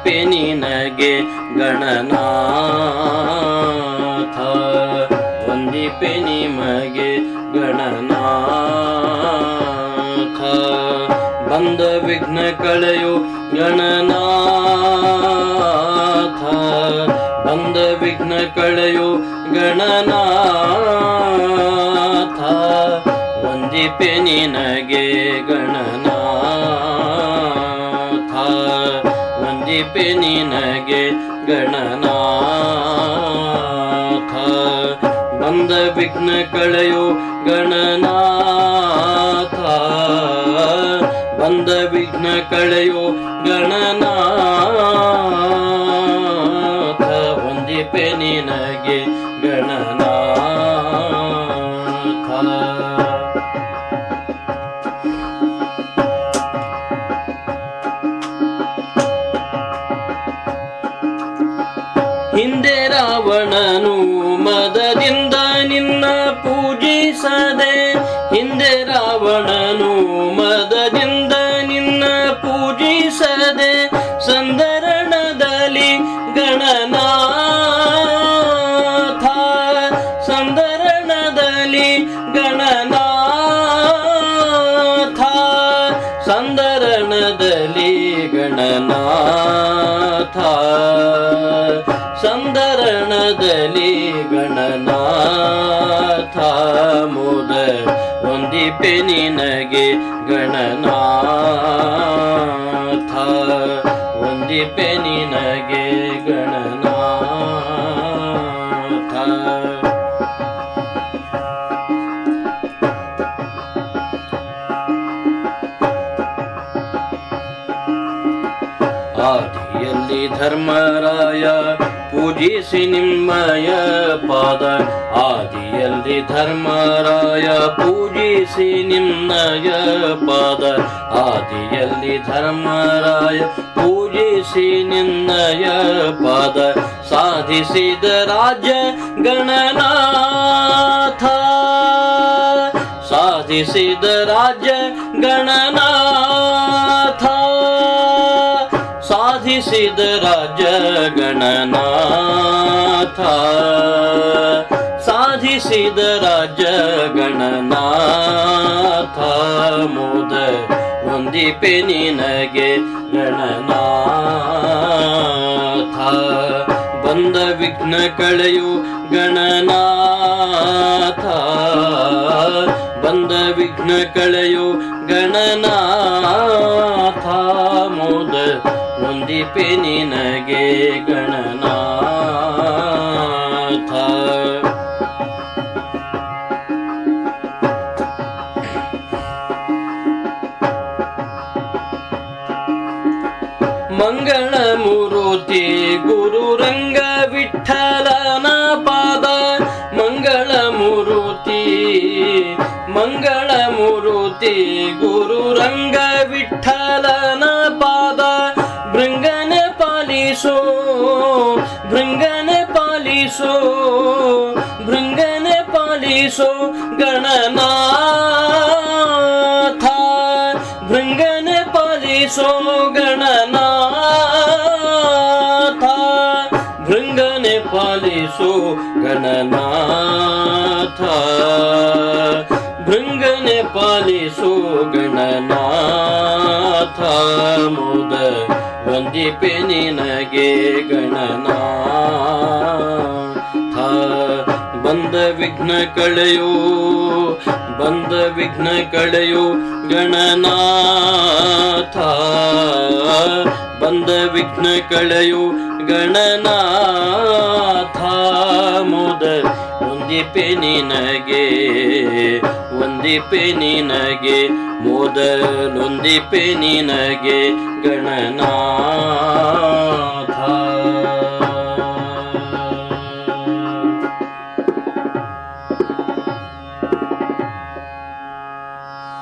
ನಿನಗೆ ಗಣನಾಥ. ವಂದಿಪೆ ನಿಮಗೆ ಗಣನಾಥ. ಬಂದ ವಿಘ್ನ ಕಳೆಯು ಗಣನಾಥ. ಬಂದ ವಿಘ್ನ ಕಳೆಯು ಗಣನಾಥ ವಂದಿಪೆ ನಿನಗೆ ಗಣನಾಥ. ವಂದಿಪೆ ನಿನಗೆ ಗಣನಾಥ. ಬಂದ ವಿಘ್ನ ಕಳೆಯೋ ಗಣನಾಥ. ಬಂದ ವಿಘ್ನ ಕಳೆಯೋ ಗಣನಾಥ. ಒಂದಿಪೆ ನಿನಗೆ ಗಣನಾಥ ಹಿಂದೆ ರಾವಣನು ಮದದಿಂದ ಒಂದಿಪೆ ನಿನಗೆ ಗಣನಾಥ. ಒಂದಿಪೆ ನಿನಗೆ ಗಣನಾಥ. ಆದಿಯಲ್ಲಿ ಧರ್ಮರಾಯ ಪೂಜಿಸಿ ನಿಮ್ಮಯ ಪಾದ ಆದಿಯಲ್ಲಿ ಧರ್ಮರಾಯ ಪೂಜಿಸಿ ನಿಮ್ಮಯ ಪಾದ ಆದಿಯಲ್ಲಿ ಧರ್ಮರಾಯ ಪೂಜಿಸಿ ನಿನ್ನಯ ಪಾದ ಸಾಧಿಸಿದ ರಾಜ್ಯ ಗಣನಾಥ. ಸಾಧಿಸಿದ ರಾಜ್ಯ ಗಣನಾಥ. ಸಾಧಿಸಿದ ರಾಜ ಗಣನಾಥ ಸಾಧಿಸಿದ ರಾಜ ಗಣನಾಥ ಮೋದ ಹೊಂದಿಪೆ ನಿನಗೆ ಗಣನಾಥ ಬಂದ ವಿಘ್ನ ಕಳೆಯು ಗಣನಾಥ. ಬಂದ ವಿಘ್ನ ಕಳೆಯು ಗಣನಾಥ. ಮೋದ ಒಂದಿಪೆ ನಿನಗೆ ಗಣನಾಥ. ಮಂಗಳ ಮೂರುತಿ ಗುರು ರಂಗ ವಿಠಲನ ಪಾದ ಮಂಗಳ ಮೂರುತಿ ಮಂಗಳ ಮೂರುತಿ ಗುರು ರಂಗ ಪಾಲಿಸೋ ಗಣನಾಥ. ಭೃಂಗನ ಪಾಲಿಸೋ ಗಣನಾಥ. ಭೃಂಗನೆ ಪಾಲಿಸೋ ಗಣನಾಥ. ಭೃಂಗನೆ ಪಾಲಿಸೋ ಗಣನಾಥ. ಮುದ, ವಂದಿಪೆ ನಿನಗೆ ಗಣನಾಥ. ವಿಘ್ನ ಕಳೆಯೋ ಬಂದ ವಿಘ್ನ ಕಳೆಯೋ ಗಣನಾಥ. ಬಂದ ವಿಘ್ನ ಕಳೆಯೋ ಗಣನಾಥ. ಮೋದ ಒಂದಿಪೆ ನಿನಗೆ ಒಂದಿಪೆ ನಿನಗೆ ಮೊದಲೊಂದಿಪೆ ನಿನಗೆ ಗಣನಾಥ.